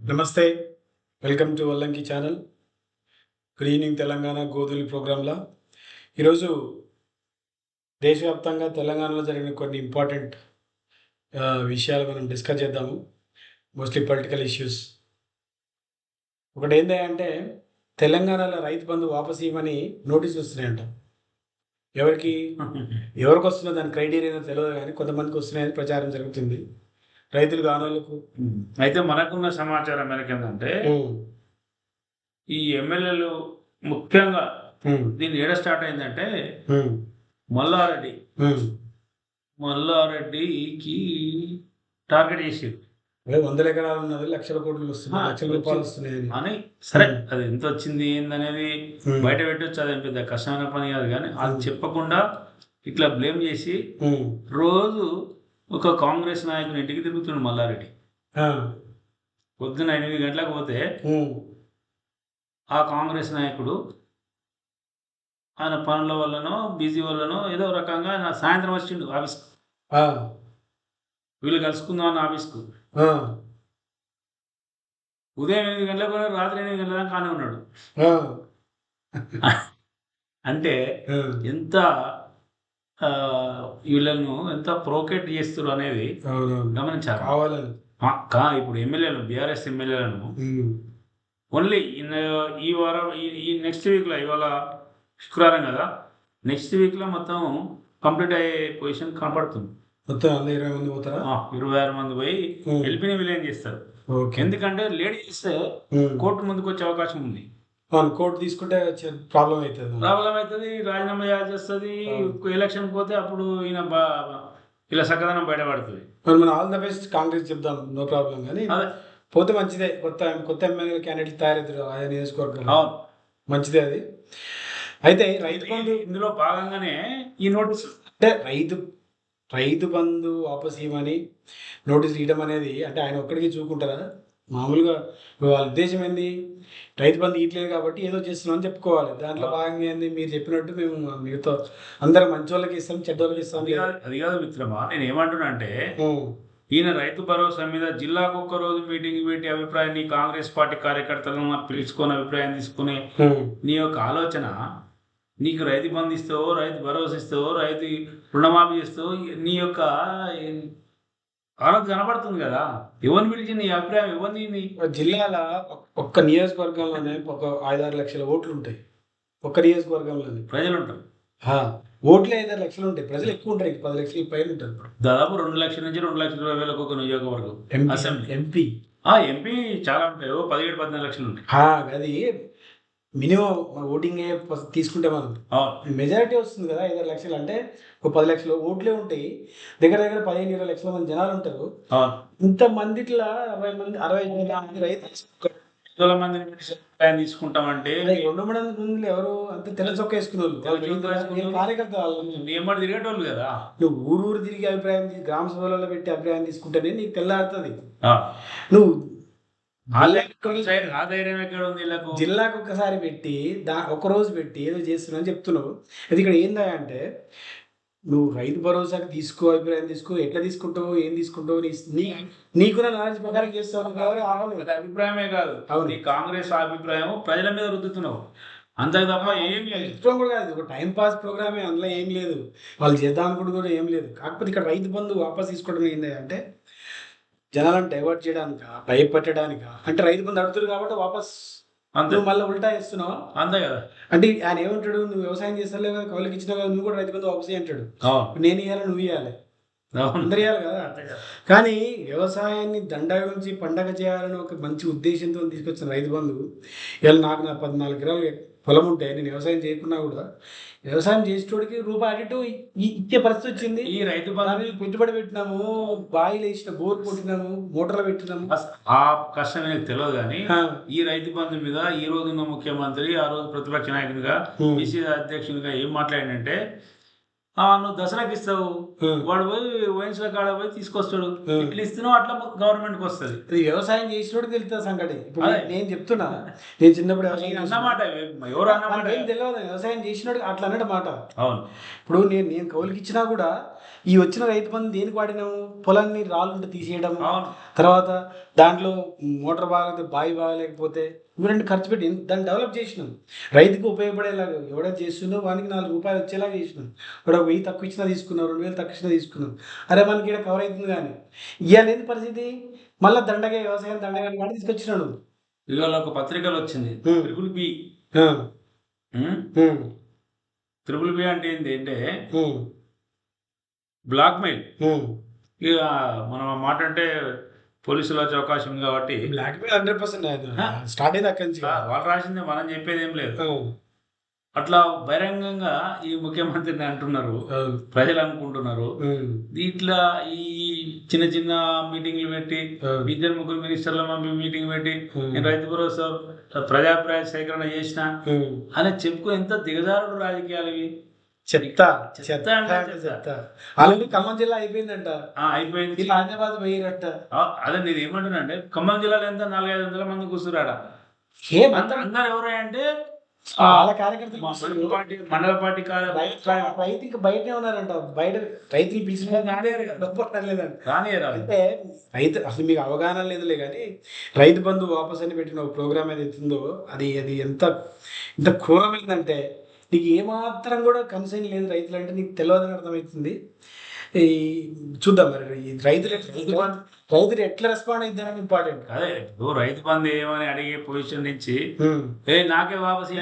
నమస్తే welcome to Vallanki channel. Good evening Telangana Godhuli ప్రోగ్రాంలో. ఈరోజు దేశవ్యాప్తంగా తెలంగాణలో జరిగిన కొన్ని ఇంపార్టెంట్ విషయాలు మనం డిస్కస్ చేద్దాము. మోస్ట్లీ పొలిటికల్ ఇష్యూస్ ఒకటి ఏంటి అంటే తెలంగాణలో రైతు బంధు వాపస్ ఇవ్వమని నోటీస్ వస్తున్నాయంట. ఎవరికి? ఎవరికి వస్తుందో దాని క్రైటీరియా తెలియదు కానీ కొంతమందికి వస్తున్నాయని ప్రచారం జరుగుతుంది. రైతులు కానోళ్ళకు. అయితే మనకున్న సమాచారం మేరకు ఏంటంటే ఈ ఎమ్మెల్యేలు ముఖ్యంగా దీన్ని ఏడ స్టార్ట్ అయిందంటే మల్లారెడ్డి. మల్లారెడ్డికి టార్గెట్ చేసి అదే వందల ఎకరాలు ఉన్నది లక్షల కోట్లు వస్తున్నాయి లక్షల రూపాయలు వస్తున్నాయని అని. సరే అది ఎంత వచ్చింది ఏందనేది బయట పెట్టొచ్చు అది పెద్ద కష్టమైన పని కాదు కానీ అది చెప్పకుండా ఇట్లా బ్లేమ్ చేసి రోజు ఒక కాంగ్రెస్ నాయకుని ఇంటికి తిరుగుతుండు మల్లారెడ్డి. పొద్దున ఎనిమిది గంటలకు పోతే ఆ కాంగ్రెస్ నాయకుడు ఆయన పనుల వల్లనో బిజీ వల్లనో ఏదో రకంగా ఆయన సాయంత్రం వచ్చిండు ఆఫీస్కు. వీళ్ళు కలుసుకుందాం అన్న ఆఫీస్కు. ఉదయం ఎనిమిది గంటలకు రాత్రి ఎనిమిది గంటల దాకా కానీ ఉన్నాడు. అంటే ఎంత వీళ్ళను ఎంత ప్రోకేట్ చేస్తారు అనేది గమనించాలి. కావాలని. కా ఇప్పుడు ఎమ్మెల్యేలు బీఆర్ఎస్ ఎమ్మెల్యేలను ఓన్లీ ఈ వారం ఈ- నెక్స్ట్ వీక్లో ఇవాళ శుక్రవారం కదా నెక్స్ట్ వీక్లో మొత్తం కంప్లీట్ అయ్యే పొజిషన్ కనపడుతుంది. మొత్తం ఇరవై మంది పోతారా? ఇరవై ఆరు మంది పోయి ఎల్పీని విలీనం చేస్తారు. ఎందుకంటే లేడీ చేస్తే ఉమ్, కోర్టు ముందుకు వచ్చే అవకాశం ఉంది. అవును కోర్టు తీసుకుంటే ప్రాబ్లం అవుతుంది. ప్రాబ్లం అవుతుంది రాజీనామా అవును. ఎలక్షన్ పోతే అప్పుడు ఈయన ఇలా సకదనం బయటపడుతుంది. మరి మనం ఆల్ ద బెస్ట్ కాంగ్రెస్ చెప్దాం నో ప్రాబ్లం కానీ. పోతే మంచిదే కొత్త కొత్త ఎమ్మెల్యే క్యాండిడేట్ తయారవుతారు ఆయా నియోజకవర్గంలో. అవును. మంచిదే అది. అయితే రైతు బంధు ఇందులో భాగంగానే ఈ నోటీస్ అంటే రైతు రైతు బంధు వాపస్ ఇవ్వమని నోటీస్ ఇవ్వడం అనేది అంటే ఆయన ఒక్కడికి చూకుంటారా? మామూలుగా వాళ్ళ ఉద్దేశం ఏంది? రైతు బంధు ఇవ్వట్లేదు కాబట్టి ఏదో చేస్తున్నాం అని చెప్పుకోవాలి దాంట్లో భాగంగా ఏంది మీరు చెప్పినట్టు మేము మీతో అందరం మంచి వాళ్ళకి ఇస్తాం చెడ్డ వాళ్ళకి ఇస్తాం అది కాదు మిత్రమా నేను ఏమంటున్నా అంటే. ఈయన రైతు భరోసా మీద జిల్లాకు ఒక్క రోజు మీటింగ్ పెట్టి అభిప్రాయాన్ని కాంగ్రెస్ పార్టీ కార్యకర్తలను పిలుచుకొని అభిప్రాయం తీసుకునే. నీ యొక్క ఆలోచన నీకు రైతు బంధు ఇస్తావో రైతు భరోసా ఇస్తావో రైతు రుణమాఫీ చేస్తావో నీ యొక్క ఆలోచన కనబడుతుంది కదా. ఎవరిని పిలిచి నీ అభిప్రాయం ఎవరిని నీ జిల్లాలో ఒక్- ఒక్క నియోజకవర్గంలోనే ఒక ఐదారు లక్షల ఓట్లు ఉంటాయి. ఒక్క నియోజకవర్గంలోనే ప్రజలు ఉంటారు ఓట్లే ఐదారు లక్షలు ఉంటాయి. ప్రజలు ఎక్కువ ఉంటారు పది లక్షల పైన ఉంటారు దాదాపు రెండు లక్షల నుంచి రెండు లక్షల ఇరవై వేలకు ఒక నియోజకవర్గం. అసెంబ్లీ. ఎంపీ. ఆ ఎంపీ చాలా ఉంటాయి. పదిహేడు పద్నాలుగు లక్షలు ఉంటాయి. అది మినిమం ఓటింగ్ తీసుకుంటే మనం మెజారిటీ వస్తుంది కదా ఐదారు లక్షలు అంటే ఒక పది లక్షలు ఓట్లే ఉంటాయి. దగ్గర దగ్గర పదిహేను ఇరవై లక్షల మంది జనాలు ఉంటారు. ఇంత మందిట్లా అరవై మంది అరవై మంది రైతు మందిని తీసుకుంటామంటే రెండు మూడు మంది ఎవరు అంత తెల్ల చొక్క వేసుకునే వాళ్ళు తెల్ల చొక్కా వేసుకునే వాళ్ళు. కార్యకర్త వాళ్ళు తిరిగేటోళ్ళు కదా. నువ్వు ఊరు ఊరు తిరిగి అభిప్రాయం గ్రామ సభలలో పెట్టి అభిప్రాయం తీసుకుంటేనే నీకు తెల్లారుతుంది. నువ్వు జిల్లాకు ఒక్కసారి పెట్టి దా ఒక రోజు పెట్టి ఏదో చేస్తున్నా అని చెప్తున్నావు. అది ఇక్కడ ఏందా అంటే నువ్వు రైతు భరోసాకి తీసుకో అభిప్రాయం తీసుకో ఎట్లా తీసుకుంటావు ఏం తీసుకుంటావు నీ నీకున్న నాలెడ్జ్ ప్రకారం చేస్తావు కాబట్టి అభిప్రాయమే కాదు. అవును. కాంగ్రెస్ అభిప్రాయం ప్రజల మీద రుద్దుతున్నావు. అంతే తప్ప ఏం లేదు. ఇష్టం కూడా కాదు ఒక టైం పాస్ ప్రోగ్రామే అందులో ఏం లేదు. వాళ్ళు చేద్దాం అనుకుంటూ కూడా ఏం లేదు. కాకపోతే ఇక్కడ రైతు బంధు వాపస్ తీసుకోవడం ఏంటి అంటే జనాలను డైవర్ట్ చేయడానిక భయపెట్టడానిక? అంటే రైతు బంధు అడుగుతారు కాబట్టి వాపస్ నువ్వు మళ్ళీ ఉల్టా ఇస్తున్నావా అంతే కదా. అంటే ఆయన ఏమంటాడు? నువ్వు వ్యవసాయం చేస్తలేవు కదా కౌలుకి ఇచ్చినా కదా నువ్వు కూడా రైతు బంధు వాపస్ అంటాడు నేను ఇవ్వాలి నువ్వు ఇవ్వాలి. అందరు ఇవ్వాలి కదా. కానీ వ్యవసాయాన్ని దండగ నుంచి పండగ చేయాలని ఒక మంచి ఉద్దేశంతో తీసుకొచ్చిన రైతు బంధు ఇవాళ నాకు నా పద్నాలుగు ఎకరాలు పొలం ఉంటే నేను వ్యవసాయం చేయకున్నా కూడా వ్యవసాయం చేసేటోడికి రూపాయి ఇ- ఇచ్చే పరిస్థితి వచ్చింది. ఈ రైతు బంధు పెట్టుబడి పెట్టినాము బాయిలు వేసిన బోర్ కొట్టినాము మోటార్లు పెట్టినాము. ఆ కష్టం నీకు తెలియదు కానీ ఈ రైతు బంధు మీద ఈ రోజున్న ముఖ్యమంత్రి ఆ రోజు ప్రతిపక్ష నాయకునిగా బీసీ అధ్యక్షునిగా ఏం మాట్లాడినంటే నువ్వు దసరాకి ఇస్తావు. వాడు పోయి వైన్స్ల కాడ పోయి తీసుకొస్తాడు. ఇట్లా ఇస్తున్నావు అట్లా గవర్నమెంట్కి వస్తుంది. అది వ్యవసాయం చేసినోడికి తెలుస్తుంది ఇప్పుడు అదే. నేను చెప్తున్నా నేను చిన్నప్పుడు వ్యవసాయం అన్నమాట ఎవరు అన్నమాట తెలియదు వ్యవసాయం చేసినోడు అట్లా అన్నట్టు మాట. అవును. ఇప్పుడు నేను నేను కౌలుకి ఇచ్చినా కూడా ఈ వచ్చిన రైతు బంధు దేనికి వాడినాము పొలాన్ని రాళ్ళుంటే తీసేయడం. తర్వాత దాంట్లో మోటార్ బాగా బావి బాగలేకపోతే ఇవి రెండు ఖర్చు పెట్టి దాన్ని డెవలప్ చేసినాం. రైతుకు ఉపయోగపడేలాగా ఎవడైతే చేస్తుందో వానికి నాలుగు రూపాయలు వచ్చేలాగా చేసినాం. ఇప్పుడు ఒక వెయ్యి తక్కువ ఇచ్చినా తీసుకున్నాం రెండు వేలు తక్కువ ఇచ్చినా తీసుకున్నాం అరే మనకి ఇక్కడ కవర్ అవుతుంది కానీ. ఇవాళ ఏంది పరిస్థితి? మళ్ళీ దండగా వ్యవసాయం దండగా వాడి తీసుకొచ్చినాడు. ఇవాళ ఒక పత్రికలు వచ్చింది. త్రిపుల్ బి త్రిపుల్ బి అంటే ఏంటి అంటే బ్లాక్ మెయిల్. ఇక మనం ఆ మాట అంటే పోలీసులు వచ్చే అవకాశం ఉంది కాబట్టి. Blackmail hundred percent start అయింది అక్కడి నుంచి. వాళ్ళు రాసిందే మనం చెప్పేది ఏం లేదు. అట్లా బహిరంగంగా ఈ ముఖ్యమంత్రిని అంటున్నారు. ప్రజలు అనుకుంటున్నారు. దీంట్లో ఈ చిన్న చిన్న మీటింగ్లు పెట్టి. ఇద్దరు ముగ్గురు మినిస్టర్ల మమ్మీ మీటింగ్ పెట్టి నేను రైతు భరోసా ప్రజాభిప్రాయ సేకరణ చేసిన. అని చెప్పుకుని ఎంత దిగజారుడు రాజకీయాలు ఇవి. చెత్త చెత్త అంటే చెత్త. ఆల్రెడీ ఖమ్మం జిల్లా అయిపోయిందంట. ఆ, అయిపోయింది. వీళ్ళు హైదరాబాద్ పోయిరట. ఆ, అదే నేను ఏమంటున్నా అంటే ఖమ్మం జిల్లాలో ఎంత? నాలుగైదు వందల మంది కూర్చురాడ ఏం అంత అందరు ఎవరు అంటే వాళ్ళ కార్యకర్తలు మండల పార్టీ రైతు ఇంకా బయటనే ఉన్నారంట. బయట రైతులు పిలిచిన అంటే రైతు అసలు మీకు అవగాహన లేదులే కానీ రైతు బంధు వాపస్ అని పెట్టిన ఒక ప్రోగ్రామ్ ఏదైతే ఉందో అది అది ఎంత ఎంత క్రూరమైందంటే నీకు ఏమాత్రం కూడా కన్సర్న్ లేదు రైతులు అంటే నీకు తెలియదని అర్థమవుతుంది. ఈ చూద్దాం మరి ఈ రైతులు ఎట్లా రైతులు ఎట్లా రెస్పాండ్ అవుతారని ఇంపార్టెంట్ అదే ఇప్పుడు రైతు బంధు ఏమని అడిగే పొజిషన్ నుంచి ఏ నాకే వాపస్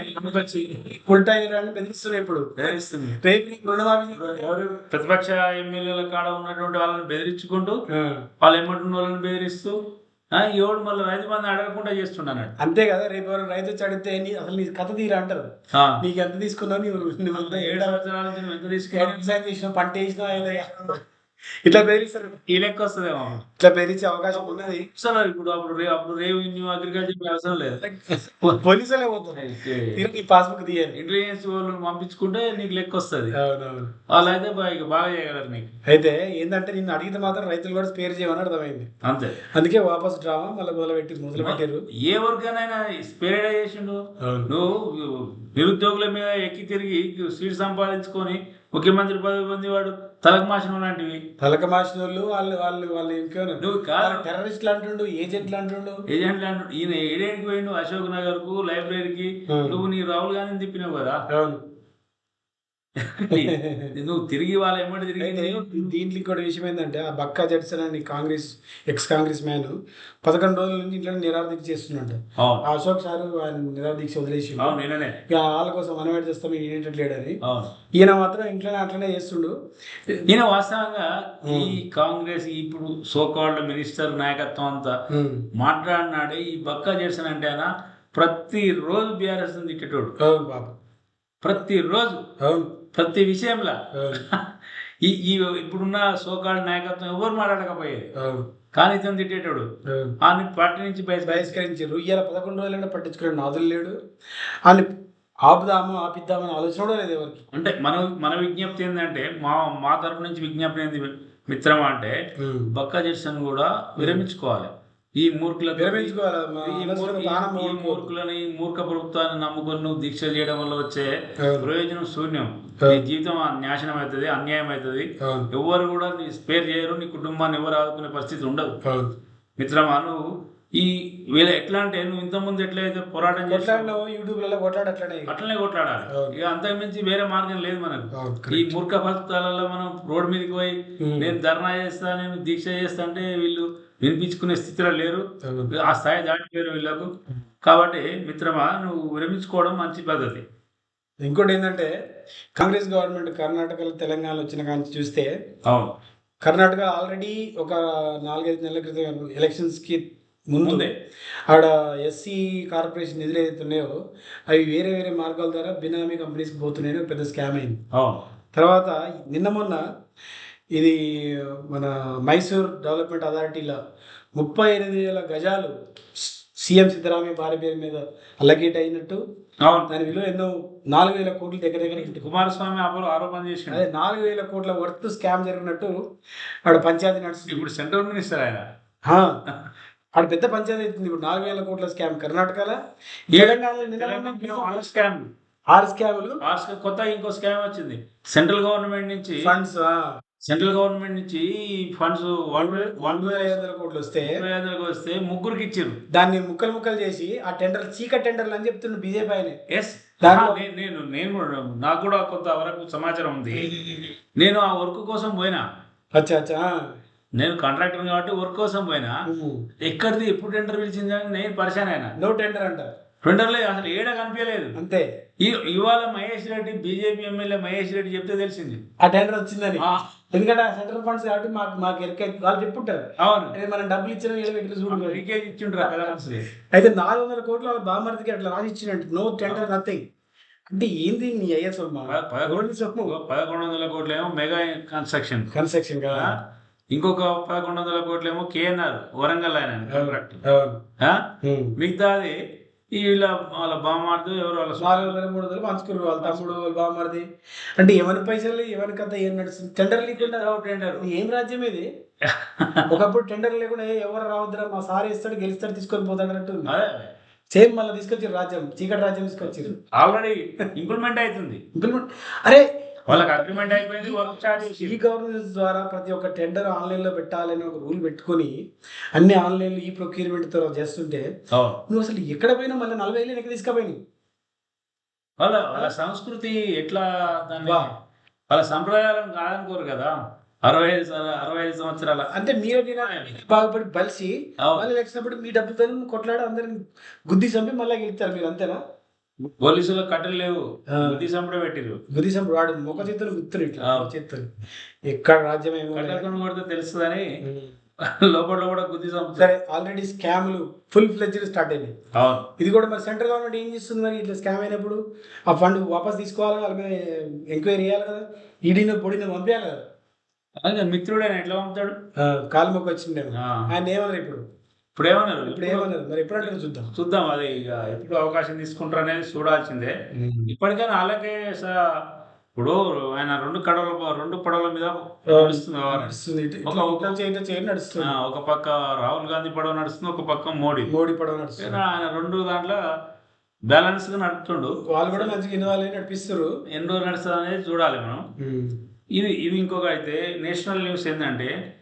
ఉల్టా ఇరాన్ని బెదిరిస్తున్నాయి ఇప్పుడు. బెదిరిస్తుంది. రేపు ప్రతిపక్ష ఎమ్మెల్యేల కాడ ఉన్నటువంటి వాళ్ళని బెదిరించుకుంటూ వాళ్ళు ఏమంటున్న వాళ్ళని బెదిరిస్తూ ఎవడు మళ్ళీ రైతు బంధు అడగకుండా చేస్తున్నాడు అంతే కదా రేపు ఎవరు రైతు వచ్చి అడిగితే నీ అసలు నీ కథ తీరా అంటారు. నీకు ఎంత తీసుకున్నావు? నీవు నువ్వు ఏడు సంవత్సరాల ఎంత తీసుకున్నావు? పంట వేసినావు ఏదో ఇట్లా బెదిరిస్తారు ఈ లెక్క వస్తుందేమో. ఇట్లా బెదిరించే అవకాశం ఉన్నది. అసలు ఇప్పుడు అప్పుడు రే అప్పుడు రెవెన్యూ అగ్రికల్చర్ అవసరం లేదు. పోలీసులే పోతారు. తీరా నీ పాస్బుక్ తీయాలి ఇంటెలిజెన్స్ వాళ్ళని పంపించుకుంటే నీకు లెక్క వస్తుంది. అవునవును. వాళ్ళు అయితే బాగా బాగా చేయగలరు నీకు. అయితే ఏంటంటే నిన్ను అడిగితే మాత్రం రైతులు కూడా స్పేర్ చేయమని అర్థమైంది. అంతే. అందుకే వాపస్ డ్రామా మళ్ళీ మొదలు పెట్టి మొదలు పెట్టారు ఏ వర్కనైనా స్పేరేడ్ చేసిండు. అవును. నువ్వు నిరుద్యోగుల మీద ఎక్కి తిరిగి సీట్ సంపాదించుకొని ముఖ్యమంత్రి పదవి పొంది వాడు తలకు మాసిన లాంటివి తలక మాసిన వాళ్ళు వాళ్ళు వాళ్ళు వాళ్ళు నువ్వు కాదు. టెర్రరిస్టులు అంటుండు ఏజెంట్లు అంటుండు. ఏజెంట్లు అంటూ ఈయన ఏడేడికి పోయిండు? అశోక్ నగర్కు. లైబ్రరీకి. నువ్వు నీ రాహుల్ గాంధీని తిప్పినావు కదా. అవును. నువ్వు తిరిగి వాళ్ళ అయితే తిరిగి దీంట్లో ఇంకోటి విషయం ఏంటంటే ఆ బక్కా జడ్సన్ అని కాంగ్రెస్ ఎక్స్ కాంగ్రెస్ మ్యాన్ పదకొండు రోజుల నుంచి ఇంట్లో నిరాదీక్ష చేస్తున్నాడు. అశోక్ సార్ ఆయన నిరాదీక్ష వదిలేసి ఇక వాళ్ళ కోసం మనం చేస్తాం ఈయన ఏంటట్లేడని అవును. ఈయన మాత్రం ఇంట్లోనే అట్లనే చేస్తుండు. ఈయన వాస్తవంగా ఈ కాంగ్రెస్ ఇప్పుడు సోకాల్డ్ మినిస్టర్ నాయకత్వం అంతా. మాట్లాడినాడే ఈ బక్కా జెర్సన్ అంటే ఆయన ప్రతి రోజు బీఆర్ఎస్ తిట్టేటోడు. అవును బాబు. ప్రతి రోజు అవును. ప్రతి విషయంలో. ఈ ఈ ఇప్పుడున్న సోకాల్డ్ నాయకత్వం ఎవరు మాట్లాడకపోయేది? కానీ ఇతను తిట్టేటోడు. ఆయన పార్టీ నుంచి బహిష్కరించారు. ఇవాళ పదకొండు రోజులైనా పట్టించుకునే నాదులు లేడు. అని ఆపుదాము ఆపిద్దామని ఆలోచన కూడా లేదు ఎవరికి. అంటే మన మన విజ్ఞప్తి ఏంటంటే మా మా తరపు నుంచి విజ్ఞప్తి ఏంది మిత్రమా అంటే బక్కా జెర్సన్ కూడా విరమించుకోవాలి. ఈ మూర్ఖులకు ఈ. మూర్ఖులని మూర్ఖ ప్రభుత్వాన్ని నమ్ముకొని నువ్వు దీక్ష చేయడం వల్ల వచ్చే. ప్రయోజనం శూన్యం. నీ జీవితం నాశనం అవుతుంది అన్యాయం అవుతుంది ఎవరు కూడా నీ స్పేర్ చేయరు నీ కుటుంబాన్ని ఎవరు ఆదుకునే పరిస్థితి ఉండదు మిత్రమా నువ్వు ఈ వీళ్ళ ఎట్లా అంటే నువ్వు ఇంతకుముందు ఎట్లయితే పోరాటం చేసావు యూట్యూబ్లలో కొట్లాడు అట్లనే అట్లనే కొట్లాడాలి. ఇక అంతకు మించి వేరే మార్గం లేదు మనకు ఈ. మూర్ఖ ఫలితాలలో మనం రోడ్ మీదకి పోయి. నేను ధర్నా చేస్తా నేను దీక్ష చేస్తా అంటే వీళ్ళు వినిపించుకునే స్థితిలో లేరు. ఆ స్థాయి దాటిపోయారు వీళ్ళకు కాబట్టి మిత్రమా నువ్వు విరమించుకోవడం మంచి పద్ధతి ఇంకోటి ఏంటంటే కాంగ్రెస్ గవర్నమెంట్ కర్ణాటకలో తెలంగాణలో వచ్చిన కానీ చూస్తే అవును కర్ణాటక ఆల్రెడీ ఒక నాలుగైదు నెలల క్రితం ఎలక్షన్స్కి ముందు. ఆడ ఎస్సీ కార్పొరేషన్ నిధులు ఏదైతే ఉన్నాయో అవి వేరే వేరే మార్గాల ద్వారా బినామీ కంపెనీస్కి పోతున్నాయని పెద్ద స్కామ్ అయింది. తర్వాత నిన్న మొన్న ఇది మన మైసూర్ డెవలప్మెంట్ అథారిటీలో ముప్పై ఎనిమిది వేల గజాలు సీఎం సిద్ధరామయ్య భార్య పేరు మీద అల్లగేట్ అయినట్టు దాని విలువ ఎన్నో నాలుగు వేల కోట్ల దగ్గర దగ్గర ఇంటి కుమారస్వామి ఆరోపణ చేసిండు. అదే నాలుగు వేల కోట్ల వర్త్ స్కామ్ జరిగినట్టు ఆడ పంచాయతీ నడుస్తుంది. ఇప్పుడు సెంట్రల్ మినిస్టర్ ఆయన. ఆడ పెద్ద పంచాయతీ అవుతుంది. ఇప్పుడు నాలుగు వేల కోట్ల స్కామ్ కర్ణాటకలో. స్కామ్. ఆరు స్కాములు. కొత్త ఇంకో స్కామ్ వచ్చింది. సెంట్రల్ గవర్నమెంట్ నుంచి ఫండ్స్ సెంట్రల్ గవర్నమెంట్ నుంచి ఫండ్స్ ఐదు వందల కోట్లు వస్తే వస్తే ముగ్గురికి ఇచ్చారు దాన్ని ముక్కలు ముక్కలు చేసి ఆ టెండర్ చీకటి టెండర్లు అని చెప్తున్న బీజేపీ ఆయన. ఎస్. నేను నేను కూడా నాకు కూడా కొంతవరకు సమాచారం ఉంది. నేను ఆ వర్క్ కోసం పోయినా. అచ్చా అచ్చా. నేను కాంట్రాక్టర్ కాబట్టి వర్క్ కోసం పోయినా. ఎక్కడిది ఎప్పుడు టెండర్ పిలిచింది అని నేను పరిశాన్ అయినా. నో టెండర్ అంట టెండర్లే అసలు ఏడ కనిపించలేదు. అంతే. ఈ- ఇవాళ మహేష్ రెడ్డి బీజేపీ ఎమ్మెల్యే మహేష్ రెడ్డి చెప్తే తెలిసింది. ఆ టెండర్ వచ్చిందని. ఎందుకంటే సెంట్రల్ ఫండ్స్ కాబట్టి మాకు మాకు ఎరకే వాళ్ళు చెప్పుంటారు. అవును. మనం డబ్బులు ఇచ్చిన వీళ్ళు పెట్టి చూడు లీకేజ్ ఇచ్చిండ్రు కదా అసలు. అయితే నాలుగు వందల కోట్ల బామర్దికి అట్లా రాసి ఇచ్చినట్టు నో టెండర్ నథింగ్ అంటే ఏంది నీ అయ్యా సొమ్మ? పదకొండు వందల కోట్లు ఏమో మెగా కన్స్ట్రక్షన్. కన్స్ట్రక్షన్ కదా. ఇంకొక పదకొండు వందల కోట్లు ఏమో కేఎన్ఆర్ వరంగల్ ఆయన కాంట్రాక్ట్. మిగతాది వీళ్ళ వాళ్ళ బామార్దు ఎవరు వాళ్ళ నాలుగు వందల మూడు వందలు పంచుకున్నారు వాళ్ళ తమ్ముడు వాళ్ళ బామర్ది అంటే ఎవరి పైసలు ఎవరి కథ ఏం నడుస్తుంది? టెండర్ లేకుండా టెండర్ ఏం రాజ్యం ఇది? ఒకప్పుడు టెండర్ లేకుండా ఎవరు రావద్దురా మా సార్ ఇస్తాడు గెలుస్తాడు తీసుకొని పోతాడు అన్నట్టు సేమ్ మళ్ళీ తీసుకొచ్చారు రాజ్యం చీకటి రాజ్యం తీసుకొచ్చారు. ఆల్రెడీ ఇంప్లిమెంట్ అవుతుంది. ఇంప్లిమెంట్ అరే వాళ్ళకి అగ్రిమెంట్ అయిపోయింది వర్క్ స్టార్ట్ చేసి ఈ గవర్నెన్స్ ద్వారా ప్రతి ఒక్క టెండర్ ఆన్లైన్లో పెట్టాలని ఒక రూల్ పెట్టుకొని అన్ని ఆన్లైన్లో ఈ ప్రొక్యూర్మెంట్తో చేస్తుంటే. నువ్వు అసలు ఎక్కడ పోయినా మళ్ళీ నలభై ఏళ్ళు వెనక్కి తీసుకుపోయినావు వాళ్ళ వాళ్ళ సంస్కృతి ఎట్లా దాన్ని. వాళ్ళ సంప్రదాయాలను కాదనుకోరు కదా అరవై ఐదు అరవై ఐదు సంవత్సరాల అంటే మీరు బాగుపడి బలిసి అవును. మళ్ళీ వచ్చినప్పుడు మీ డబ్బుతో కొట్లాడి అందరిని గుద్ది చంపి మళ్ళీ గెలుస్తారు మీరు అంతేనా పోలీసులు కట్టెలు లేవు. సంపడే పెట్టిరు గుద్ది చంపి వాడు ముఖ చేతులు గుర్తురు ఇట్లా చేతులు. ఎక్కడ రాజ్యం ఏమో కొడితే తెలుస్తుందని. లోపల కూడా సంపుతారు సరే ఆల్రెడీ స్కామ్లు ఫుల్ ఫ్లెడ్జ్ స్టార్ట్ అయినాయి. అవును. ఇది కూడా మరి సెంట్రల్ గవర్నమెంట్ ఏం చేస్తుంది మరి ఇట్లా స్కామ్ అయినప్పుడు? ఆ ఫండ్ వాపస్ తీసుకోవాలి వాళ్ళ మీద ఎంక్వైరీ చేయాలి కదా ఈడీని పొడిని పంపించాలి కదా. అదే మిత్రుడైన ఎట్లా పంపుతాడు? కాలు మొక్క వచ్చిండే. ఆయన ఏమన్నారు ఇప్పుడు? ఇప్పుడు ఏమన్నారు ఇప్పుడు ఏమన్నారు మరి ఎప్పుడు అంటే చూద్దాం. చూద్దాం అది ఇక ఎప్పుడు అవకాశం తీసుకుంటారు అనేది చూడాల్సిందే ఇప్పటికైనా అలాగే ఇప్పుడు ఆయన రెండు కడవల రెండు పడవల మీద నడుస్తుంది ఒక- ఒక- నడుస్తుంది. పక్క రాహుల్ గాంధీ పడవ నడుస్తుంది ఒక పక్క మోడీ. మోడీ పడవ నడుస్తుంది. ఆయన రెండు దాంట్లో బ్యాలెన్స్గా నడుపుతుండు. వాళ్ళు కూడా మంచిగా ఇన్వాల్వ్ నడిపిస్తారు? ఎన్ని రోజులు నడుస్తుంది అనేది చూడాలి మనం. ఇది ఇది ఇంకొక అయితే నేషనల్ న్యూస్ ఏంటంటే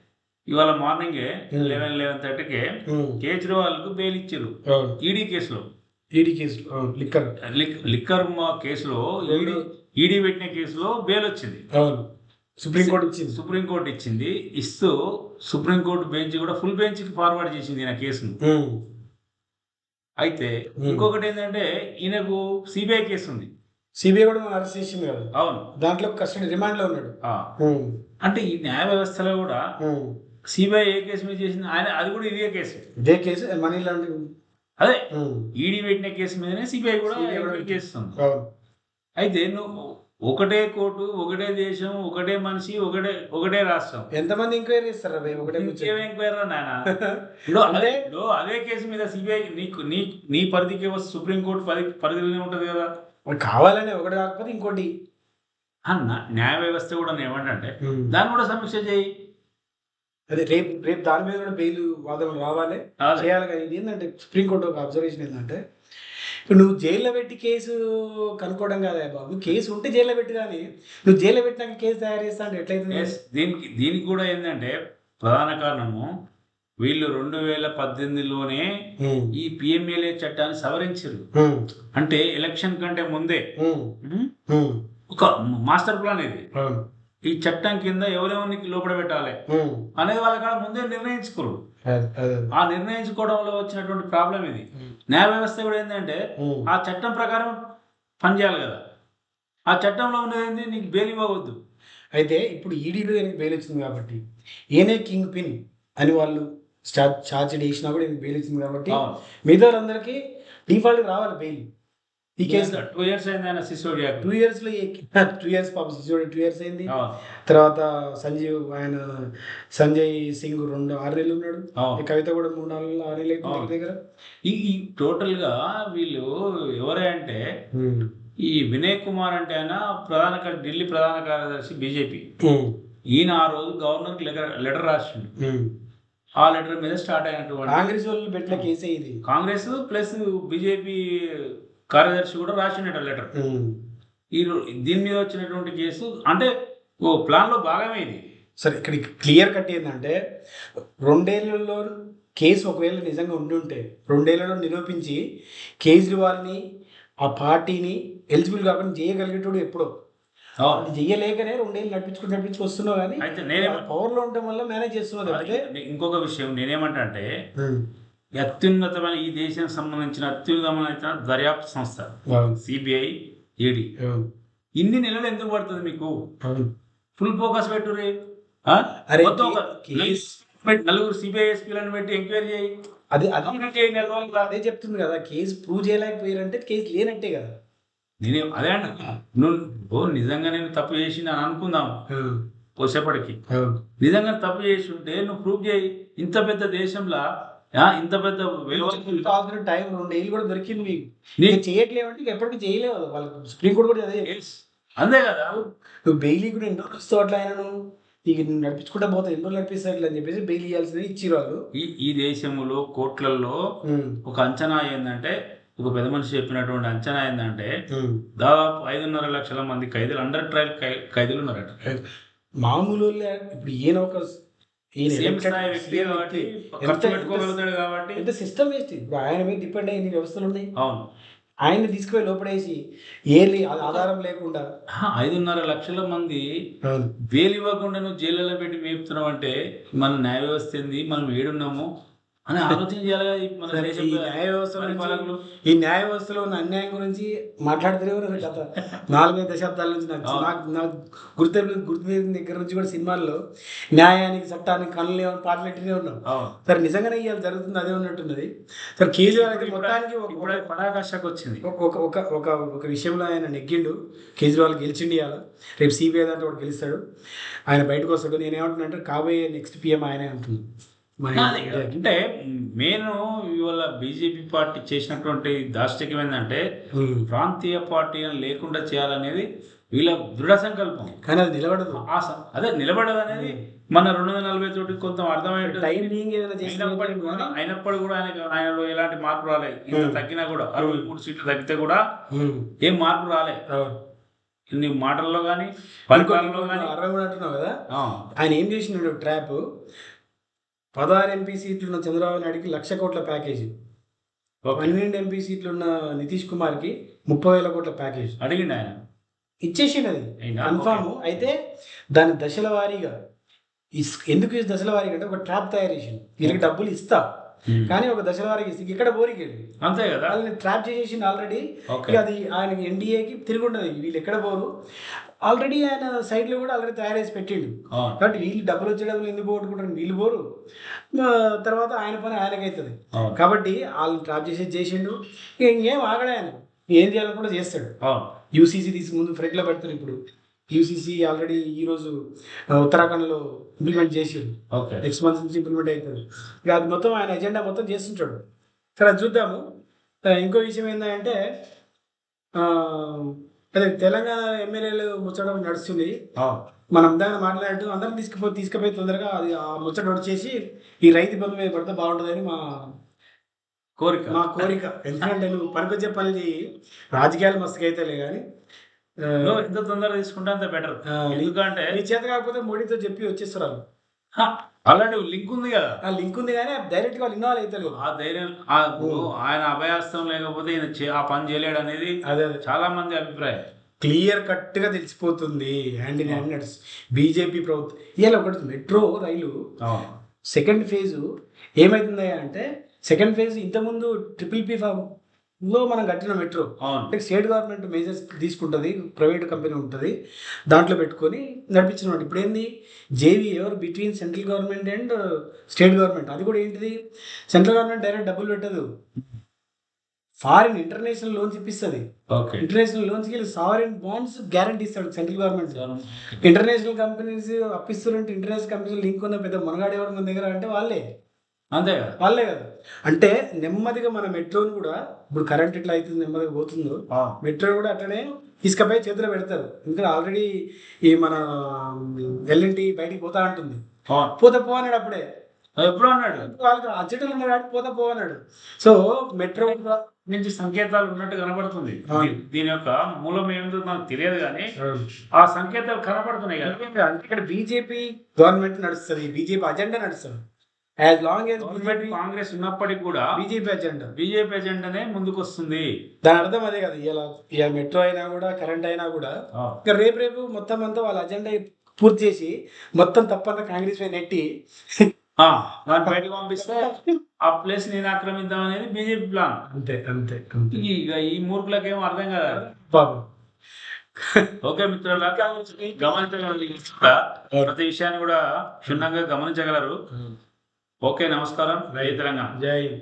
ఇవాళ మార్నింగే. లెవెన్ లెవెన్ థర్టీకే కేజ్రీవాల్కు బెయిల్ ఇచ్చారు ఈడీ కేసులో. ఈడీ కేసు అవును లిక్కర్. లిక్- లిక్కర్ కేసులో ఈడీ ఈడీ పెట్టిన కేసులో బెయిల్ వచ్చింది. అవును. సుప్రీంకోర్టు ఇచ్చింది. సుప్రీంకోర్టు ఇచ్చింది. ఇస్తూ సుప్రీంకోర్టు బెంచ్ కూడా ఫుల్ బెంచ్కి ఫార్వర్డ్ చేసింది ఈయన కేసును. అయితే. ఇంకొకటి ఏంటంటే ఈయనకు సిబిఐ కేసు ఉంది. సిబిఐ కూడా అరెస్ట్ చేసింది కదా. అవును. దాంట్లో కస్టడీ రిమాండ్లో ఉన్నాడు. అంటే ఈ న్యాయ వ్యవస్థలో కూడా. సిబిఐ ఏ కేసు మీద చేసింది? ఆయన అది కూడా ఇదే కేసు. ఇదే కేసు మనీ లాంటి అదే ఈడీ పెట్టిన కేసు మీదనే సిబిఐ కూడా చేస్తుంది అయితే నువ్వు ఒకటే కోర్టు ఒకటే దేశం ఒకటే మనిషి ఒకటే ఒకటే రాష్ట్రం. ఎంతమంది ఎంక్వైరీ నాయన? ఇప్పుడు అదే అదే కేసు మీద సిబిఐ నీకు నీ నీ పరిధికి వస్తే సుప్రీంకోర్టు పరి పరిధిలోనే ఉంటది కదా. కావాలని ఒకటి కాకపోతే ఇంకోటి. అన్న న్యాయ వ్యవస్థ కూడా ఏమంటే దాన్ని కూడా సమీక్ష చేయి. అదే రేపు రేపు దాని మీద కూడా బెయిల్ వాదనలు రావాలి. చేయాలి కానీ ఇది ఏంటంటే సుప్రీంకోర్టు ఒక అబ్జర్వేషన్ ఏంటంటే ఇప్పుడు నువ్వు జైల్లో పెట్టి కేసు కనుక్కోవడం కాదా బాబు కేసు ఉంటే జైల్లో పెట్టి కానీ నువ్వు జైల్లో పెట్టినాక కేసు తయారు చేస్తా అంటే ఎట్లయితుంది Yes, దీనికి దీనికి కూడా ఏంటంటే ప్రధాన కారణము వీళ్ళు రెండు వేల పద్దెనిమిదిలోనే ఉమ్. ఈ పిఎంఎల్ఏ చట్టాన్ని సవరించారు ఉమ్. అంటే ఎలక్షన్ కంటే ముందే ఉమ్. ఒక మాస్టర్ ప్లాన్ ఇది. ఈ చట్టం కింద ఎవరెవరికి లోపల పెట్టాలి. అనేది వాళ్ళ ముందే నిర్ణయించుకోరు. ఆ నిర్ణయించుకోవడంలో వచ్చినటువంటి ప్రాబ్లం ఇది. న్యాయ వ్యవస్థ కూడా ఏంటంటే. ఆ చట్టం ప్రకారం పనిచేయాలి కదా ఆ చట్టంలో ఉన్నది నీకు బెయిల్ ఇవ్వవద్దు అయితే ఇప్పుడు ఈడీలో ఈయనకి బెయిల్ వచ్చింది కాబట్టి ఈయనే కింగ్ పిన్ అని వాళ్ళు ఛార్జ్ చేసినా కూడా బెయిల్ వచ్చింది కాబట్టి. మిగతా వాళ్ళందరికీ డిఫాల్ట్ రావాలి బెయిల్ టూ ఇయర్స్ అయింది టూ ఇయర్స్లో టూ ఇయర్స్ పాపం టూ ఇయర్స్ అయింది. తర్వాత సంజీవ్ ఆయన సంజయ్ సింగ్ రెండు ఆరు నెలలు ఉన్నాడు. కవిత కూడా మూడు నాలుగు ఆరు నెలలు. దగ్గర. ఈ టోటల్గా వీళ్ళు ఎవరే అంటే ఈ వినయ్ కుమార్ అంటే ఆయన ప్రధాన ఢిల్లీ ప్రధాన కార్యదర్శి బీజేపీ ఈయన ఆ రోజు గవర్నర్ లెటర్ లెటర్ రాసిండు. ఆ లెటర్ మీద స్టార్ట్ అయినటువంటి కాంగ్రెస్ వాళ్ళు పెట్టిన కేసే ఇది. కాంగ్రెస్ ప్లస్ బీజేపీ కార్యదర్శి కూడా రాసిండట లెటర్. ఈ దీని మీద వచ్చినటువంటి కేసు అంటే ఓ ప్లాన్లో భాగమే ఇది. సరే ఇక్కడ క్లియర్ కట్ ఏంటంటే రెండేళ్ళలో కేసు ఒకవేళ నిజంగా ఉండుంటే రెండేళ్ళలో నిరూపించి కేజ్రీవాల్ని ఆ పార్టీని ఎలిజిబుల్ కాకుండా చేయగలిగేటోడు ఎప్పుడో. చెయ్యలేకనే రెండేళ్ళు నడిపించుకుని నడిపించుకు వస్తున్నావు కానీ అయితే నేనే పవర్లో ఉండటం వల్ల మేనేజ్ చేస్తున్నావు ఇంకొక విషయం నేనేమంటా అంటే అత్యున్నతమైన ఈ దేశానికి సంబంధించిన అత్యున్నతమైన దర్యాప్తు సంస్థ. సిబిఐ ఈడీ అవును, ఇన్ని నెలలు ఎందుకు పడుతుంది మీకు. ఫుల్ ఫోకస్ పెట్టు రే. నలుగురు సిబిఐ ఎస్పీలను పెట్టి ఎంక్వైరీ చేయి. అది అది చెప్తుంది కదా కేసు ప్రూవ్ చేయలేకపోయారంటే కేసు లేనట్టే కదా. నేనే అదే అంట నువ్వు నిజంగా నేను తప్పు చేసి అని అనుకుందాం. అవును. నిజంగా తప్పు చేసి ఉంటే నువ్వు ప్రూవ్ చేయి. ఇంత పెద్ద దేశంలో ఇంత పెద్ద విలువ టైం రెండేళ్ళు కూడా దొరికింది మీకు నీ- ఇంకా చేయట్లేవంటే ఇంక ఎప్పటికీ చేయలేవు. వాళ్ళకి సుప్రీం కోర్టు కూడా అదే. అంతే కదా నువ్వు బెయిలీ కూడా ఎన్ని రోజులు ఇస్తావు అట్లా ఆయన నువ్వు నీకు నడిపించుకుంటా పోతావు ఎన్ని రోజులు అని చెప్పేసి బెయిల్ ఇవ్వాల్సింది ఇచ్చి వాళ్ళు ఈ ఈ దేశంలో కోట్లల్లో ఉమ్, ఒక అంచనా ఏంటంటే ఒక పెద్ద మనిషి చెప్పినటువంటి అంచనా ఏంటంటే. దాదాపు ఐదున్నర లక్షల మంది ఖైదీలు అండర్ ట్రయల్ ఖైదీలు ఉన్నారట మామూలు ఇప్పుడు ఈయన ఒక ఎంత- సిస్టమ్ వేస్ట్? ఇప్పుడు ఆయన మీద డిపెండ్ అయ్యి వ్యవస్థలు ఉన్నాయి. అవును. ఆయన్ని తీసుకుపోయి లోపడేసి ఏది ఆధారం లేకుండా ఐదున్నర లక్షల మంది బెయిల్ ఇవ్వకుండా నువ్వు జైల్లో పెట్టి మేపుతున్నావు అంటే మన న్యాయ వ్యవస్థ ఏంది? మనం ఏడున్నాము? అని ఆలోచన చేయాలి ఈ మన న్యాయ వ్యవస్థ పరిపాలకులు. గురించి ఈ న్యాయ వ్యవస్థలో ఉన్న అన్యాయం గురించి మాట్లాడుతూనే ఉన్నారు గత నాలుగైదు దశాబ్దాల నుంచి నాకు. నాకు నాకు గుర్తు గుర్తు దగ్గర నుంచి కూడా సినిమాల్లో న్యాయానికి చట్టానికి కళ్ళు లేవని పాటలు పెట్టినే ఉన్నాం. సరే నిజంగానే ఇవాళ జరుగుతుంది అదే ఉన్నట్టున్నది. సరే కేజ్రీవాల్ అయితే మొత్తానికి ఒక- పరాకాష్ఠకు వచ్చింది ఒక ఒక ఒక ఒక విషయంలో ఆయన నెగ్గిండు. కేజ్రీవాల్ గెలిచిండి ఇవాళ. రేపు సిబిఐ దాంట్లో గెలుస్తాడు. ఆయన బయటకు వస్తాడు. నేనేమంటున్నా అంటే కాబోయే నెక్స్ట్ పిఎం ఆయనే అంటున్నాను. అంటే మెయిన్ ఇవాళ బీజేపీ పార్టీ చేసినటువంటి దాష్టికం ఏంటంటే. ప్రాంతీయ పార్టీలను లేకుండా చేయాలనేది వీళ్ళ దృఢ సంకల్పం. కానీ అది నిలబడదు. ఆశ అదే నిలబడదు అనేది మన రెండు వందల నలభై తోటి కొంత కూడా చేసినప్పటికీ అయినప్పుడు కూడా ఆయనకు ఆయనలో ఎలాంటి మార్పు రాలేదు ఇంత. తగ్గినా కూడా అరవై మూడు సీట్లు తగ్గితే కూడా ఏం మార్పు రాలే. నీ మాటల్లో కానీ పరిపాలనలో కానీ అరవై మూడు అంటున్నావు కదా? ఆయన ఏం చేసినాడు ట్రాప్? పదహారు ఎంపీ సీట్లు ఉన్న చంద్రబాబు నాయుడుకి లక్ష కోట్ల ప్యాకేజీ. పన్నెండు ఎంపీ సీట్లు ఉన్న నితీష్ కుమార్కి ముప్పై వేల కోట్ల ప్యాకేజ్. అడిగిండు ఆయన. ఇచ్చేసిండు అది. కన్ఫామ్ అయితే దాని దశల వారీగా ఇస్- ఎందుకు ఈ దశల వారీగా అంటే ఒక ట్రాప్ తయారు చేసిండు. వీళ్ళకి డబ్బులు ఇస్తా. కానీ ఒక దశల వారీగా ఇస్తే ఇక్కడ బోరికి వెళ్ళి అంతే కదా? వాళ్ళని ట్రాప్ చేసేసిండు ఆల్రెడీ. అది ఆయనకి ఎన్డీఏకి తిరిగి ఉంటుంది. వీళ్ళు ఎక్కడ పోరు ఆల్రెడీ ఆయన సైడ్లో కూడా ఆల్రెడీ తయారు చేసి పెట్టిండు. కాబట్టి వీళ్ళు డబ్బులు వచ్చే డబ్బులు ఎందుకు పోగొట్టుకుంటారు? వీళ్ళు పోరు. తర్వాత ఆయన పని ఆయనకైతుంది. కాబట్టి వాళ్ళని ట్రాప్ చేసి చేసిండు ఇక ఆగడే ఆయన. ఏం చేయాలనుకుంటే చేస్తాడు. యూసీసీ తీసి ముందు ఫ్రంట్లో పెడతారు ఇప్పుడు. యూసీసీ ఆల్రెడీ ఈరోజు ఉత్తరాఖండ్లో ఇంప్లిమెంట్ ఓకే. నెక్స్ట్ మంత్ నుంచి ఇంప్లిమెంట్ అవుతుంది ఇక అది మొత్తం ఆయన ఎజెండా మొత్తం చేస్తుంటాడు. సరే అది చూద్దాము. ఇంకో విషయం ఏంటంటే అదే తెలంగాణ ఎమ్మెల్యేలు ముచ్చడం నడుస్తుంది. మనం దాన్ని మాట్లాడినట్టు అందరం తీసుకుపోయి తీసుకుపోయి తొందరగా అది ఆ ముచ్చట వచ్చేసి ఈ రైతు బంధు మీద పడితే బాగుంటుందని మా కోరిక. మా కోరిక. ఎందుకంటే నువ్వు పనికొచ్చే పని రాజకీయాలు మస్తుగా అయితేలే కానీ ఎంత తొందరగా తీసుకుంటే అంత బెటర్. ఎందుకంటే నీ చేత కాకపోతే మోడీతో చెప్పి వచ్చేస్తారు అలాంటి లింక్ ఉంది కదా. ఆ లింక్ ఉంది కానీ డైరెక్ట్గా వాళ్ళు ఇన్వాల్వ్ అవుతారు ఆ ధైర్యం ఆ ఆయన అభయాస్తం లేకపోతే ఈయన చే- ఆ పని చేయలేడు అనేది అదే అదే. చాలా మంది అభిప్రాయం. క్లియర్ కట్గా తెలిసిపోతుంది హ్యాండ్ ఇన్ హ్యాండ్ బీజేపీ ప్రభుత్వం ఇవాళ ఒకటి మెట్రో రైలు. అవును. సెకండ్ ఫేజ్ ఏమైతుంది అంటే సెకండ్ ఫేజ్ ఇంతకుముందు ట్రిపుల్ పీ లో మనం కట్టిన మెట్రో అంటే స్టేట్ గవర్నమెంట్ మేజర్స్ తీసుకుంటుంది ప్రైవేట్ కంపెనీ ఉంటుంది దాంట్లో పెట్టుకొని నడిపించిన ఇప్పుడు ఏంది? జేవీ ఎవరు? Between central government and state government అది కూడా ఏంటిది? సెంట్రల్ గవర్నమెంట్ డైరెక్ట్ డబ్బులు పెట్టదు. ఫారిన్ ఇంటర్నేషనల్ లోన్స్ ఇప్పిస్తుంది. ఓకే ఇంటర్నేషనల్ లోన్స్కి సావరిన్ బాండ్స్ గ్యారంటీ ఇస్తాడు సెంట్రల్ గవర్నమెంట్ ఇంటర్నేషనల్ కంపెనీస్ అప్పిస్తారంటే ఇంటర్నేషనల్ కంపెనీస్ లింక్ ఉన్న పెద్ద మునగాడు ఎవరు మన దగ్గర అంటే వాళ్ళే. అంతే కదా? వాళ్ళే కదా. అంటే నెమ్మదిగా మన మెట్రోని కూడా ఇప్పుడు కరెంట్ ఎట్లా అవుతుంది నెమ్మదిగా పోతుందో. మెట్రో కూడా అట్లనే తీసుకపోయి చేతిలో పెడతారు. ఎందుకంటే ఆల్రెడీ ఈ మన ఎల్ఎన్టీ బయటికి పోతా ఉంటుంది పోతే పో అన్నాడు అప్పుడే. ఎప్పుడు అన్నాడు? వాళ్ళకి అర్జెంట్ ఉన్నాడు పోతే పోవన్నాడు సో మెట్రో నుంచి సంకేతాలు ఉన్నట్టు కనబడుతుంది. దీని యొక్క మూలం ఏమిటో నాకు తెలియదు కానీ ఆ. సంకేతాలు కనబడుతున్నాయి కదా. అంటే ఇక్కడ బీజేపీ గవర్నమెంట్ నడుస్తుంది బీజేపీ అజెండా నడుస్తుంది. As long as government Congress ఉన్నప్పటికీ కూడా బీజేపీ అజెండా బీజేపీ ఎజెండానే ముందుకు వస్తుంది దాని అర్థం అదే కదా ఇలా ఇలా మెట్రో అయినా కూడా కరెంట్ అయినా కూడా ఇంకా రేపు రేపు మొత్తం అంతా వాళ్ళ అజెండా పూర్తి చేసి మొత్తం తప్పకుండా కాంగ్రెస్ పై నెట్టి ఆ, దాన్ని బయటకు పంపిస్తే ఆ ప్లేస్ నేను ఆక్రమిద్దాం అనేది బీజేపీ ప్లాన్ అంతే అంతే అంతే. ఇక ఈ మూర్ఖులకు ఏం అర్థం కదా పాపం. ఓకే మిత్రుల గమనించగలరు ప్రతి విషయాన్ని కూడా క్షుణ్ణంగా గమనించగలరు. ఓకే నమస్కారం. జై తెలంగాణ. జై.